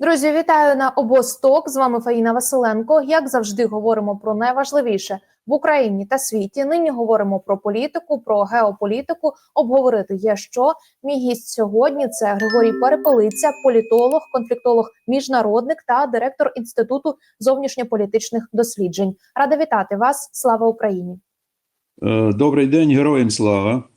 Друзі, вітаю на обосток. З вами Фаїна Василенко. Як завжди, говоримо про найважливіше в Україні та світі. Нині говоримо про політику, про геополітику. Обговорити є що. Мій гість сьогодні це Григорій Перепелиця, політолог, конфліктолог, міжнародник та директор інституту зовнішньополітичних досліджень. Рада вітати вас. Слава Україні! Е, Добрий день, героям слава.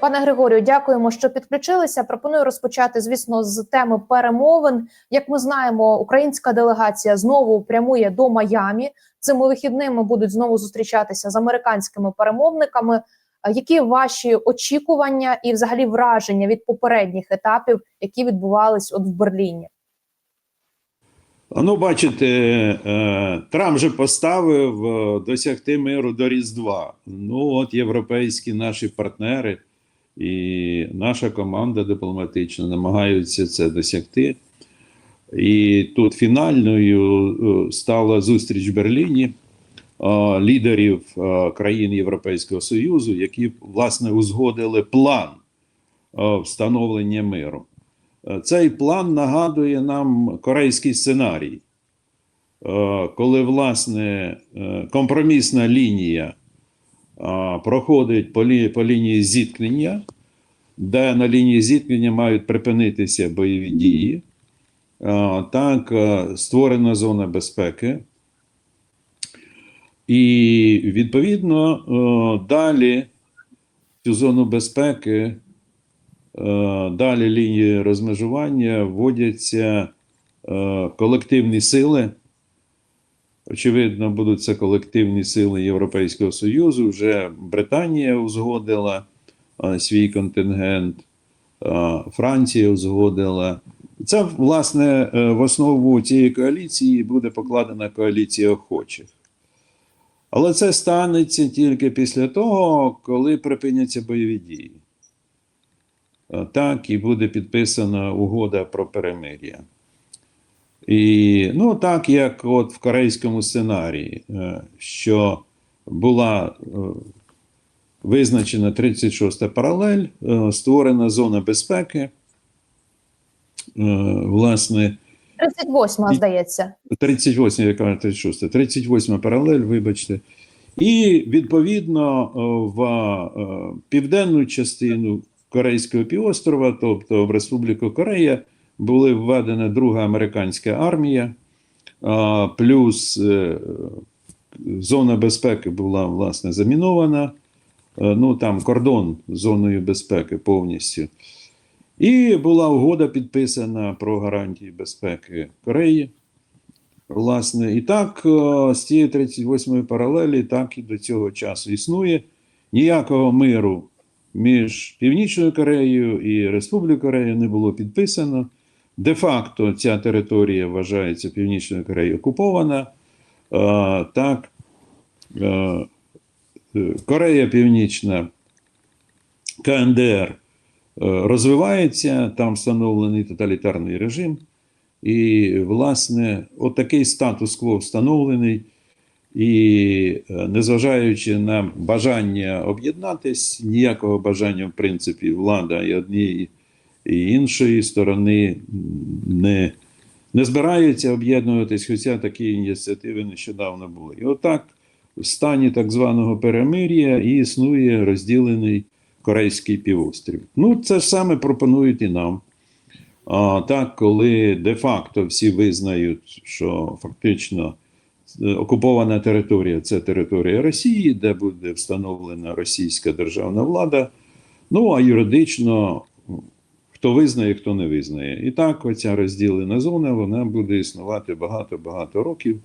Пане Григорію, дякуємо, що підключилися. Пропоную розпочати, звісно, з теми перемовин. Як ми знаємо, українська делегація знову прямує до Майамі. Цими вихідними будуть знову зустрічатися з американськими перемовниками. Які ваші очікування і, взагалі, враження від попередніх етапів, які відбувались от в Берліні? Ну, бачите, е, Трамп же поставив е, досягти миру до Різдва. Ну, от європейські наші партнери і наша команда дипломатична намагаються це досягти. І тут фінальною е, стала зустріч в Берліні е, лідерів е, країн Європейського Союзу, які власне узгодили план встановлення миру. Цей план нагадує нам корейський сценарій, коли власне компромісна лінія проходить по лінії зіткнення, де на лінії зіткнення мають припинитися бойові дії. Так, створена зона безпеки. І відповідно далі цю зону безпеки Далі лінії розмежування вводяться колективні сили. Очевидно, будуть це колективні сили Європейського Союзу. Вже Британія узгодила свій контингент, е, Франція узгодила. Це, власне, е, в основу цієї коаліції буде покладена коаліція охочих. Але це станеться тільки після того, коли припиняться бойові дії. Е, Так, і буде підписана угода про перемир'я. І ну, так як от в корейському сценарії, е, що була е, визначена 36-та паралель, е, створена зона безпеки. Е, Власне, 38, здається. 38, я кажу, 36, 38 паралель, вибачте. І відповідно е, в південну частину Корейського півострова, тобто в Республіку Корея, була введена друга американська армія, плюс зона безпеки була власне замінована. Е, Ну там кордон з зоною безпеки повністю. І була угода підписана про гарантії безпеки Кореї. Власне, і так е, з цієї 38-ї паралелі, так і до цього часу існує. Ніякого миру між Північною Кореєю і Республікою Корея не було підписано. Де-факто ця територія вважається Північною Кореєю окупована. Е, Так, Корея Північна, КНДР е, розвивається, там встановлений тоталітарний режим. І, власне, отакий статус-кво встановлений. І е, незважаючи на бажання об'єднатись, ніякого бажання, в принципі, влада і однієї і іншої сторони не, не збираються об'єднуватись, хоча такі ініціативи нещодавно були. І отак, в стані так званого перемир'я і існує розділений Корейський півострів. Ну, це ж саме пропонують і нам. А так, коли де-факто всі визнають, що фактично е, окупована територія це територія Росії, де буде встановлена російська державна влада. Ну а юридично хто визнає, хто не визнає. І так, оця розділена зона вона буде існувати багато-багато років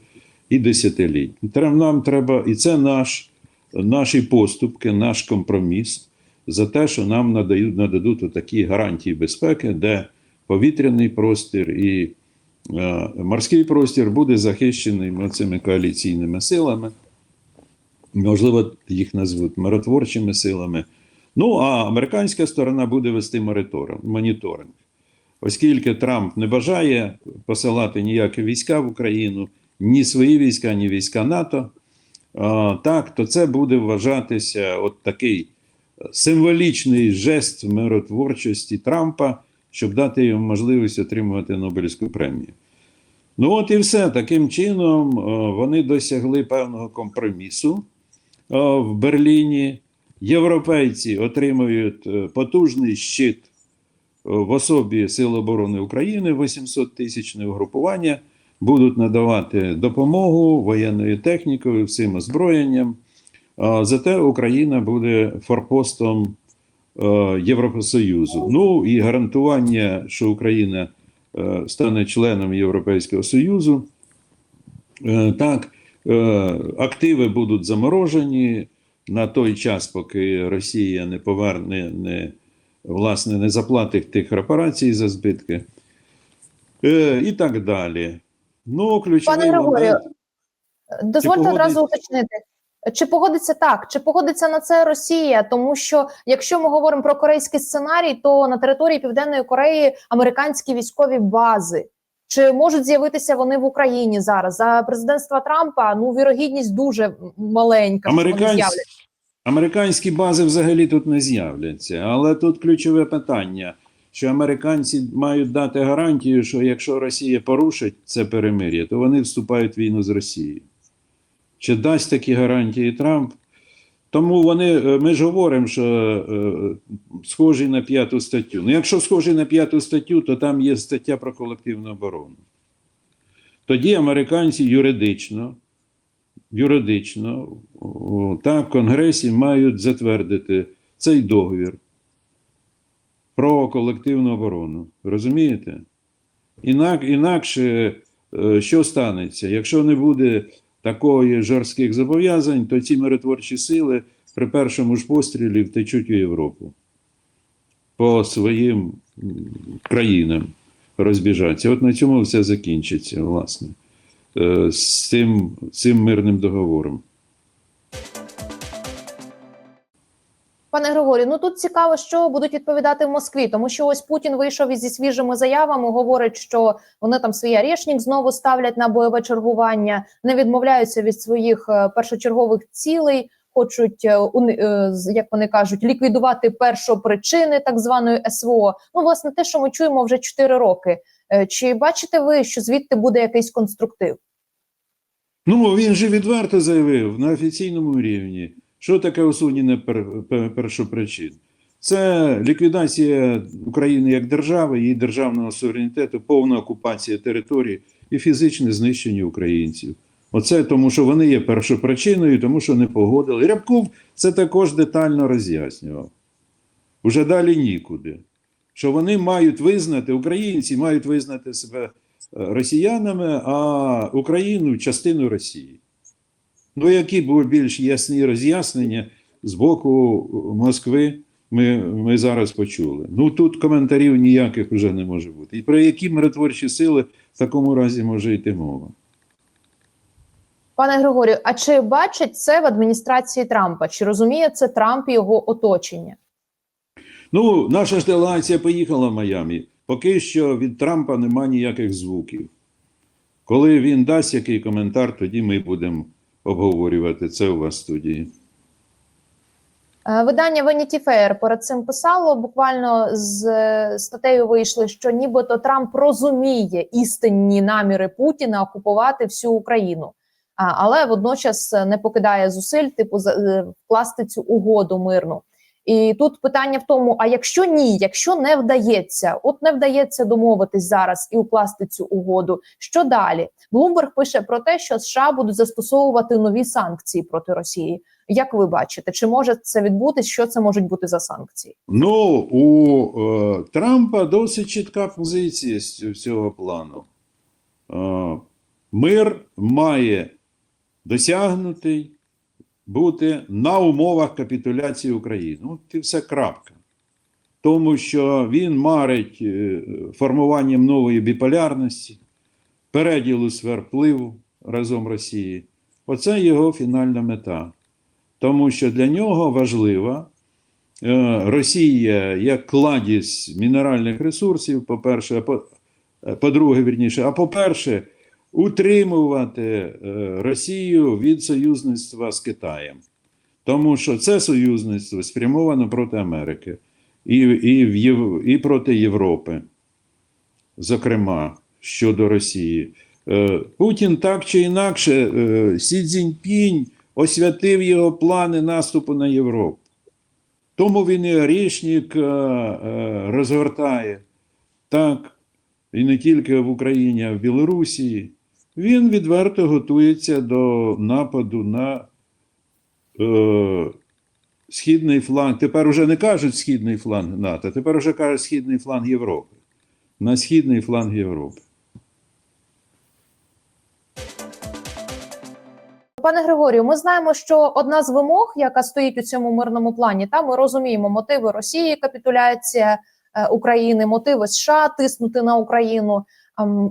і десятиліть. Нам треба, і це наш, наші поступки, наш компроміс за те, що нам надають, нададуть такі гарантії безпеки, де повітряний простір і е, морський простір буде захищений цими коаліційними силами. Можливо, їх назвуть миротворчими силами. Ну, а американська сторона буде вести моніторинг. Оскільки Трамп не бажає посилати ніякі війська в Україну, ні свої війська, ні війська НАТО, так, то це буде вважатися от такий символічний жест миротворчості Трампа, щоб дати йому можливість отримувати Нобелівську премію. Ну, от і все. Таким чином, е, вони досягли певного компромісу е, в Берліні. Європейці отримують е, потужний щит е, в особі Сил оборони України, 800 тисячне угрупування, будуть надавати допомогу воєнною технікою, всім озброєнням. Зате Україна буде форпостом е, Євросоюзу. Ну і гарантування, що Україна е, стане членом Європейського Союзу. Е, Так, активи будуть заморожені на той час, поки Росія не поверне, не, власне, не заплатить тих репарацій за збитки. І так далі. Ну, ключовий Пане Григорію, момент. Дозвольте одразу уточнити. Чи погодиться так? Чи погодиться на це Росія? Тому що якщо ми говоримо про корейський сценарій, то на території Південної Кореї американські військові бази. Чи можуть з'явитися вони в Україні зараз за президентства Трампа? Ну вірогідність дуже маленька. вони американські бази взагалі тут не з'являться. Але тут ключове питання, що американці мають дати гарантію, що якщо Росія порушить це перемир'я, то вони вступають в війну з Росією. Чи дасть такі гарантії Трамп? Тому вони, е, ми ж говоримо, що е, схожі на п'яту статтю. Ну, якщо схожі на п'яту статтю, то там є стаття про колективну оборону. Тоді американці юридично, юридично та в Конгресі мають затвердити цей договір про колективну оборону. Розумієте? Інак, інакше, е, що станеться? Якщо не буде такої жорстких зобов'язань, то ці миротворчі сили при першому ж пострілі втечуть у Європу по своїм країнам розбіжаться. От на цьому все закінчиться, власне, е, з цим, цим мирним договором. Пане Григорію, ну тут цікаво, що будуть відповідати в Москві, тому що ось Путін вийшов із зі свіжими заявами, говорить, що вони там свій арешник знову ставлять на бойове чергування, не відмовляються від своїх е, першочергових цілей, хочуть е, е, як вони кажуть, ліквідувати першопричини так званої СВО. Ну, власне, те, що ми чуємо вже 4 роки. Чи бачите ви, що звідти буде якийсь конструктив? Ну, він же відверто заявив на офіційному рівні, що таке усунення пер, пер, першопричин. Це ліквідація України як держави, її державного суверенітету, повна окупація території і фізичне знищення українців. Оце тому, що вони є першопричиною, тому що не погодили. Рябков це також детально роз'яснював. Уже далі нікуди. Що вони мають визнати, українці мають визнати себе е, росіянами, а Україну частину Росії. Ну, які були більш ясні роз'яснення з боку Москви, ми, ми зараз почули. Ну тут коментарів ніяких вже не може бути. І про які миротворчі сили в такому разі може йти мова? Пане Григорію, а чи бачить це в адміністрації Трампа? Чи розуміє це Трамп і його оточення? Ну, наша ж делегація поїхала в Майамі. Поки що від Трампа нема ніяких звуків. Коли він дасть який коментар, тоді ми будемо обговорювати це у вас в студії. Е, Видання Vanity Fair перед цим писало буквально з статтею вийшли, що нібито Трамп розуміє істинні наміри Путіна окупувати всю Україну, але водночас не покидає зусиль, типу, е, вкласти цю угоду мирну. І тут питання в тому: а якщо ні, якщо не вдається, от не вдається домовитись зараз і укласти цю угоду, що далі? Блумберг пише про те, що США будуть застосовувати нові санкції проти Росії. Як ви бачите, чи може це відбутись? Що це можуть бути за санкції? Ну, у е, Трампа досить чітка позиція з цього- плану. Е, мир має досягнутий бути на умовах капітуляції України. От і все крапка. Тому що він марить е, формуванням нової біполярності, переділу сфер впливу разом Росії. Оце його фінальна мета. Тому що для нього важлива Е, Росія як кладість мінеральних ресурсів, по-перше, по- е, по-друге, вірніше, а по-перше, утримувати е, Росію від союзництва з Китаєм. Тому що це союзництво спрямовано проти Америки і, і, і проти Європи, зокрема щодо Росії. Е, Путін так чи інакше, е, Сі Цзіньпінь освятив його плани наступу на Європу. Тому він і Орішник е, розгортає так, і не тільки в Україні, а в Білорусі. Він відверто готується до нападу на е, східний фланг. Тепер уже не кажуть східний фланг НАТО, тепер уже кажуть східний фланг Європи. На східний фланг Європи. Пане Григорію, ми знаємо, що одна з вимог, яка стоїть у цьому мирному плані, та ми розуміємо мотиви Росії, капітуляція е, України, мотиви США тиснути на Україну.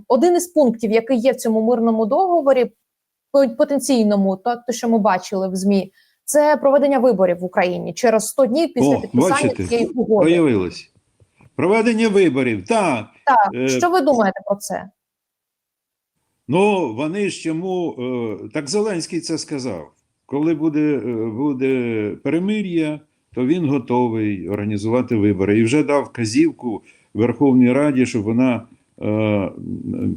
Один із пунктів, який є в цьому мирному договорі, потенційному, то, що ми бачили в змі, це проведення виборів в Україні через 100 днів після О, підписання бачите, цієї угоди. Появилось. Проведення виборів. Так. Так, Е, що ви думаєте про це? Ну, вони ж чому. е, Так Зеленський це сказав. Коли буде, е, буде перемир'я, то він готовий організувати вибори. І вже дав казівку Верховній Раді, щоб вона е,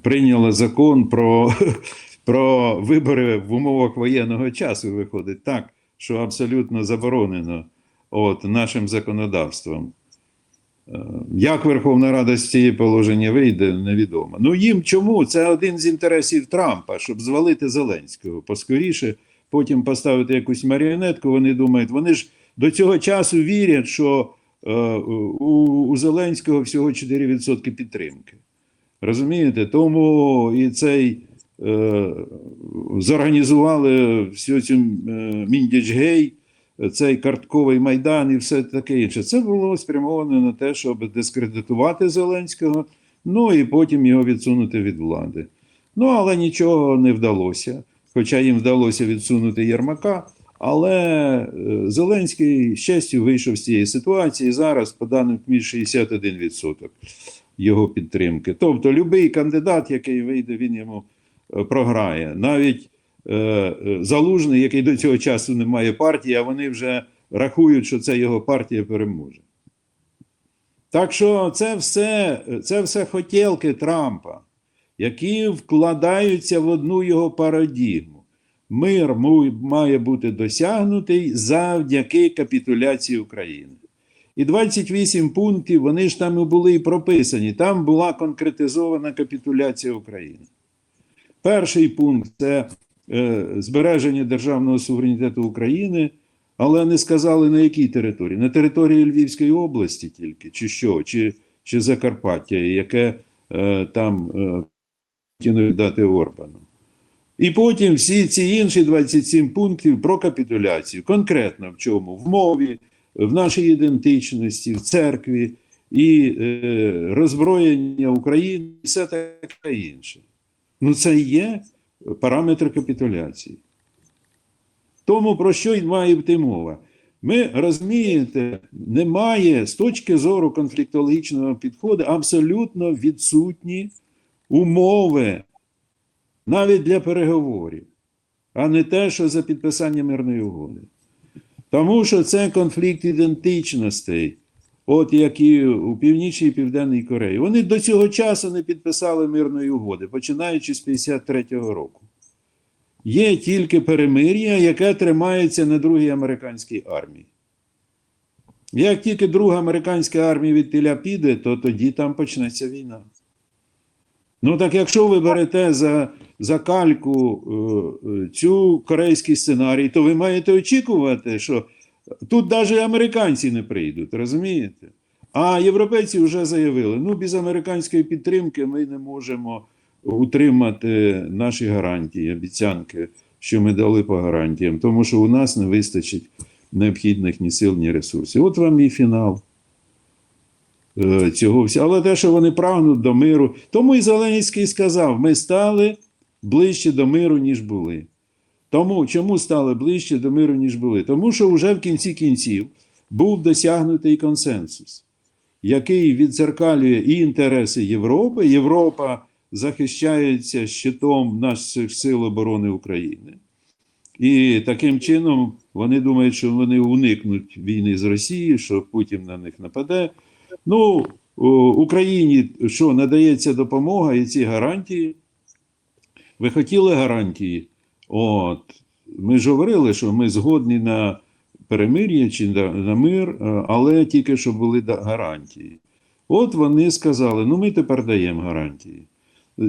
прийняла закон про, про вибори в умовах воєнного часу. Виходить так, що абсолютно заборонено от, нашим законодавством. Е, Як Верховна Рада з цієї положення вийде, невідомо. Ну їм чому? Це один з інтересів Трампа, щоб звалити Зеленського поскоріше, потім поставити якусь маріонетку. Вони думають, вони ж до цього часу вірять, що е, у, Зеленського всього 4% підтримки. Розумієте? Тому і цей е, зорганізували всю цю е, Міндічгей, цей картковий майдан і все таке інше. Це було спрямовано на те, щоб дискредитувати Зеленського, ну і потім його відсунути від влади. Ну, але нічого не вдалося. Хоча їм вдалося відсунути Єрмака. Але е, Зеленський щастю вийшов з цієї ситуації. Зараз, по даним КМІ, 61% його підтримки. Тобто, будь-який кандидат, який вийде, він йому е, програє. Навіть е, е, Залужний, який до цього часу не має партії, а вони вже рахують, що це його партія переможе. Так що це все, це все хотілки Трампа, які вкладаються в одну його парадігму. Мир має бути досягнутий завдяки капітуляції України. І 28 пунктів, вони ж там і були і прописані. Там була конкретизована капітуляція України. Перший пункт це е, збереження державного суверенітету України, але не сказали на якій території. На території Львівської області тільки, чи що, чи, чи Закарпаття, яке е, там е, дати Орбану. І потім всі ці інші 27 пунктів про капітуляцію. Конкретно в чому? В мові, в нашій ідентичності, в церкві і е, роззброєння України, і все таке інше. Ну, це є параметри капітуляції. Тому про що й має йти мова? Ми розумієте, немає з точки зору конфліктологічного підходу абсолютно відсутні умови навіть для переговорів, а не те, що за підписання мирної угоди. Тому що це конфлікт ідентичностей, от як і у Північній і Південній Кореї. Вони до цього часу не підписали мирної угоди, починаючи з 53-го року. Є тільки перемир'я, яке тримається на другій американській армії. Як тільки друга американська армія від Тиля піде, то тоді там почнеться війна. Ну так якщо ви берете за, за кальку е, е, цю корейський сценарій, то ви маєте очікувати, що тут навіть американці не прийдуть, розумієте? А європейці вже заявили: ну без американської підтримки ми не можемо утримати наші гарантії, обіцянки, що ми дали по гарантіям, тому що у нас не вистачить необхідних ні сил, ні ресурсів. От вам і фінал цього всього. Але те, що вони прагнуть до миру, тому і Зеленський сказав: ми стали ближче до миру, ніж були. Тому чому стали ближче до миру, ніж були? Тому що вже в кінці кінців був досягнутий консенсус, який відзеркалює і інтереси Європи. Європа захищається щитом наших сил оборони України. І таким чином вони думають, що вони уникнуть війни з Росією, що Путін на них нападе. Ну, Україні що надається допомога і ці гарантії. Ви хотіли гарантії? От ми ж говорили, що ми згодні на перемир'я чи на, мир, е, але тільки щоб були гарантії. От вони сказали: ну ми тепер даємо гарантії.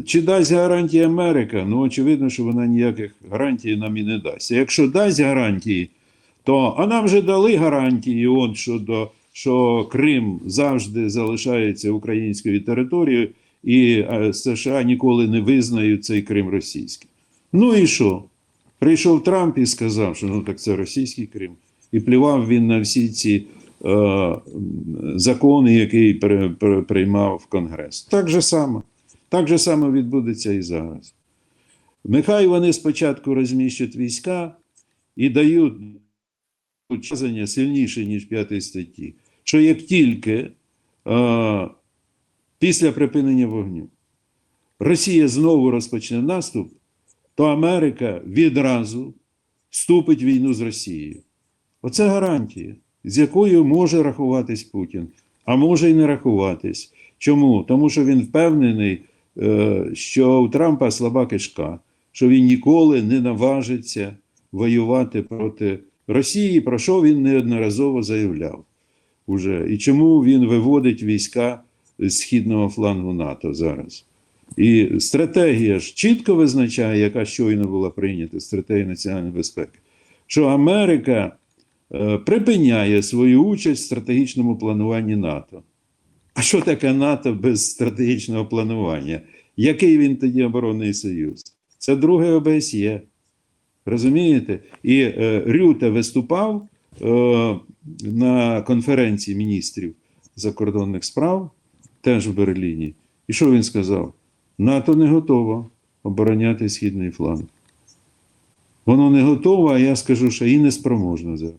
Чи дасть гарантії Америка? Ну, очевидно, що вона ніяких гарантій нам і не дасть. Якщо дасть гарантії, то а нам вже дали гарантії, от щодо що Крим завжди залишається українською територією, і е, США ніколи не визнають цей Крим російським. Ну і що? Прийшов Трамп і сказав, що ну так це російський Крим. І плював він на всі ці е, закони, які при- при- приймав Конгрес. Так же само. Так же само відбудеться і зараз. Нехай вони спочатку розміщать війська і дають вказання сильніше, ніж 5 статті, що як тільки е, після припинення вогню Росія знову розпочне наступ, то Америка відразу вступить в війну з Росією. Оце гарантія, з якою може рахуватись Путін, а може й не рахуватись. Чому? Тому що він впевнений, е, що у Трампа слаба кишка, що він ніколи не наважиться воювати проти Росії, про що він неодноразово заявляв уже. І чому він виводить війська з східного флангу НАТО зараз. І стратегія ж чітко визначає, яка щойно була прийнята, стратегія національної безпеки, що Америка е, припиняє свою участь в стратегічному плануванні НАТО. А що таке НАТО без стратегічного планування? Який він тоді оборонний союз? Це друге ОБСЄ. Розумієте? І е, Рюте виступав на конференції міністрів закордонних справ, теж в Берліні. І що він сказав? НАТО не готово обороняти східний фланг. Воно не готово, а я скажу, що і не спроможно зараз.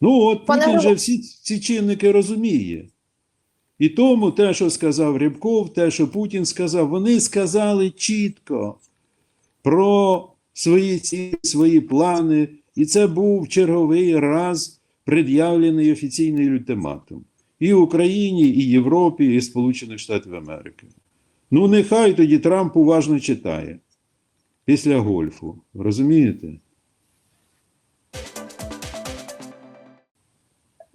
Ну, от Пане Путін Григор- же всі ці чинники розуміє. І тому те, що сказав Рябков, те, що Путін сказав, вони сказали чітко про свої цілі, свої плани. І це був черговий раз пред'явлений офіційний ультиматум і Україні, і Європі, і Сполучених Штатів Америки. Ну, нехай тоді Трамп уважно читає після гольфу. Розумієте?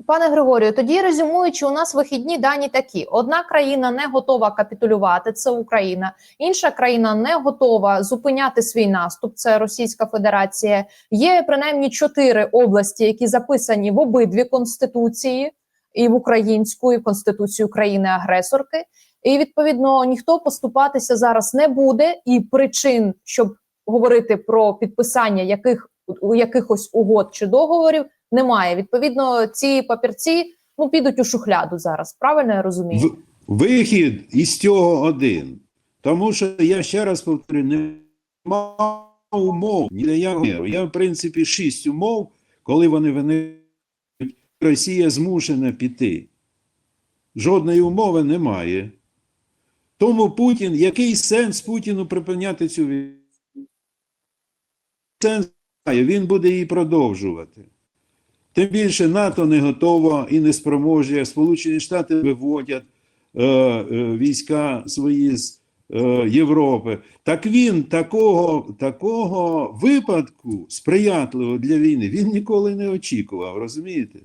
Пане Григорію, тоді резюмуючи, у нас вихідні дані такі: одна країна не готова капітулювати, це Україна, інша країна не готова зупиняти свій наступ, це Російська Федерація. Є принаймні чотири області, які записані в обидві конституції, і в українську, і в конституцію країни-агресорки. І відповідно ніхто поступатися зараз не буде, і причин, щоб говорити про підписання яких у якихось угод чи договорів, немає. Відповідно, ці папірці ну підуть у шухляду зараз. Правильно я розумію? В- Вихід із цього один. Тому що я ще раз повторю, нема умов ні для миру. Є, в принципі, шість умов, коли вони виникнуть, Росія змушена піти. Жодної умови немає. Тому Путін, який сенс Путіну припиняти цю війну? Сенс немає, він буде її продовжувати. Тим більше НАТО не готово і не спроможне. Сполучені Штати виводять е, е, війська свої з е, Європи. Так він такого, такого випадку сприятливого для війни він ніколи не очікував, розумієте?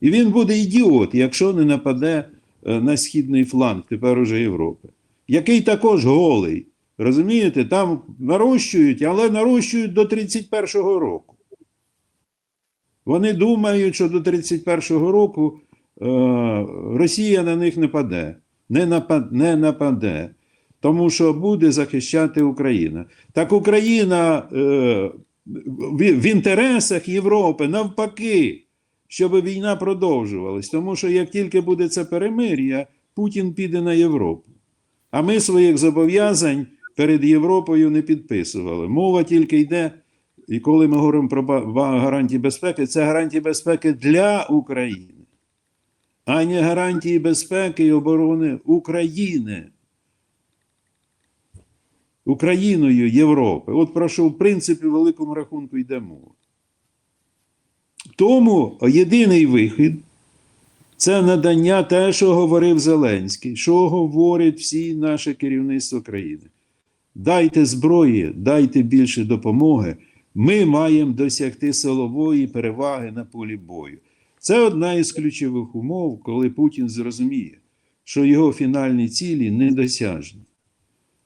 І він буде ідіот, якщо не нападе е, на східний фланг тепер уже Європи, який також голий. Розумієте, там нарощують, але нарощують до 31-го року. Вони думають, що до 31-го року е, Росія на них не паде, не, напад, не нападе, тому що буде захищати Україна. Так Україна е, в, в інтересах Європи навпаки, щоб війна продовжувалась. Тому що як тільки буде це перемир'я, Путін піде на Європу. А ми своїх зобов'язань перед Європою не підписували. Мова тільки йде. І коли ми говоримо про гарантії безпеки, це гарантії безпеки для України, а не гарантії безпеки і оборони України. Україною Європи. От про що в принципі в великому рахунку йде мова. Тому єдиний вихід це надання те, що говорив Зеленський, що говорить всі наше керівництво країни. Дайте зброї, дайте більше допомоги. Ми маємо досягти силової переваги на полі бою. Це одна із ключових умов, коли Путін зрозуміє, що його фінальні цілі недосяжні.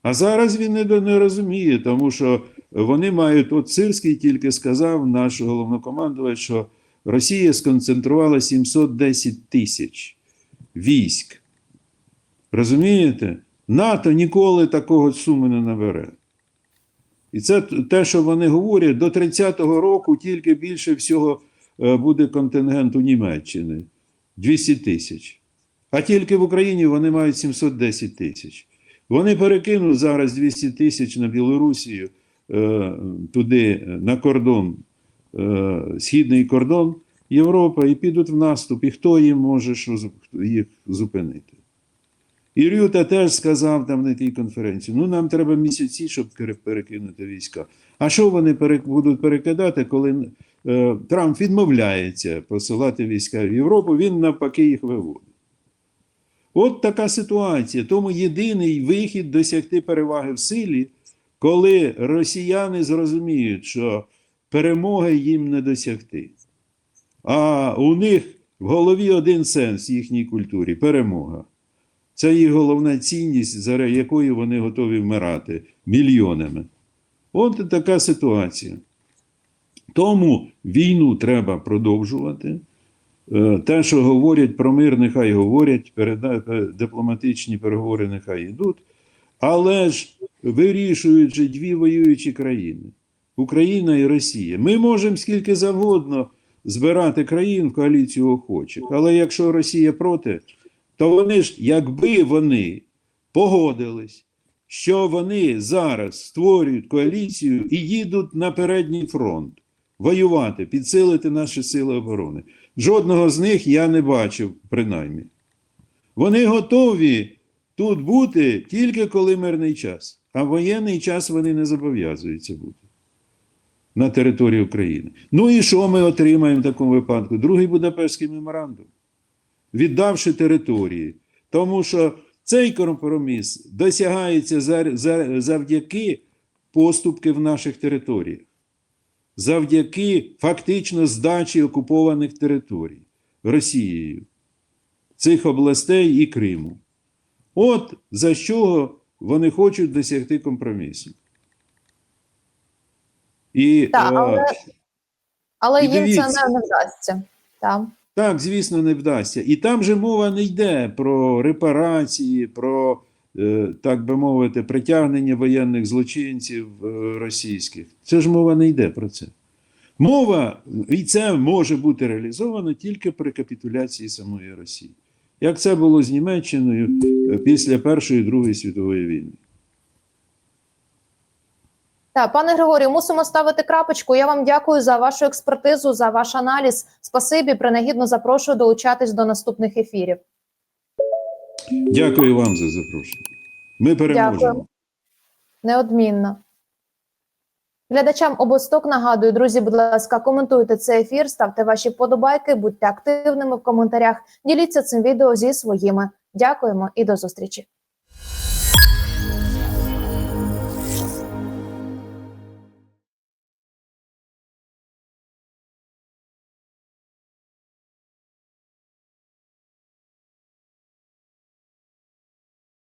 А зараз він не, розуміє, тому що вони мають, от Сирський тільки сказав, наш головнокомандувач, що Росія сконцентрувала 710 тисяч військ. Розумієте? НАТО ніколи такого суми не набере. І це те, що вони говорять, до 30-го року тільки більше всього е, буде контингент у Німеччини 200 тисяч. А тільки в Україні вони мають 710 тисяч. Вони перекинуть зараз 200 тисяч на Білорусію е, туди, е, на кордон, східний кордон Європи, і підуть в наступ. І хто їм може їх зупинити? І Рюта теж сказав там на тій конференції: ну нам треба місяці, щоб перекинути війська. А що вони будуть перекидати, коли е, Трамп відмовляється посилати війська в Європу, він навпаки їх виводить. От така ситуація. Тому єдиний вихід досягти переваги в силі, коли росіяни зрозуміють, що перемоги їм не досягти. А у них в голові один сенс в їхній культурі перемога. Це їх головна цінність, заради якої вони готові вмирати мільйонами. От така ситуація. Тому війну треба продовжувати. Е, Те, що говорять про мир, нехай говорять, е, дипломатичні переговори нехай йдуть. Але ж вирішують же дві воюючі країни Україна і Росія. Ми можемо скільки завгодно збирати країн в коаліцію охочих. Але якщо Росія проти, то вони ж, якби вони погодились, що вони зараз створюють коаліцію і їдуть на передній фронт воювати, підсилити наші сили оборони. Жодного з них я не бачив, принаймні. Вони готові тут бути тільки коли мирний час, а в воєнний час вони не зобов'язуються бути на території України. Ну і що ми отримаємо в такому випадку? Другий Будапештський меморандум, віддавши території. Тому що цей компроміс досягається за- за- завдяки поступки в наших територіях, завдяки фактично здачі окупованих територій Росією, цих областей і Криму. От за що вони хочуть досягти компромісу. І, Так, е, але, але і їм це дивіться. не, не вдасться. Так. Так, звісно, не вдасться. І там же мова не йде про репарації, про, е, так би мовити, притягнення воєнних злочинців е, російських. Це ж мова не йде про це. Мова, і це може бути реалізовано тільки при капітуляції самої Росії. Як це було з Німеччиною е, після Першої і Другої світової війни. Так, пане Григорію, мусимо ставити крапочку. Я вам дякую за вашу експертизу, за ваш аналіз. Спасибі, принагідно запрошую долучатись до наступних ефірів. Дякую вам за запрошення. Ми переможемо. Дякую. Неодмінно. Глядачам обосток нагадую, друзі, будь ласка, коментуйте цей ефір, ставте ваші вподобайки, будьте активними в коментарях, діліться цим відео зі своїми. Дякуємо і до зустрічі.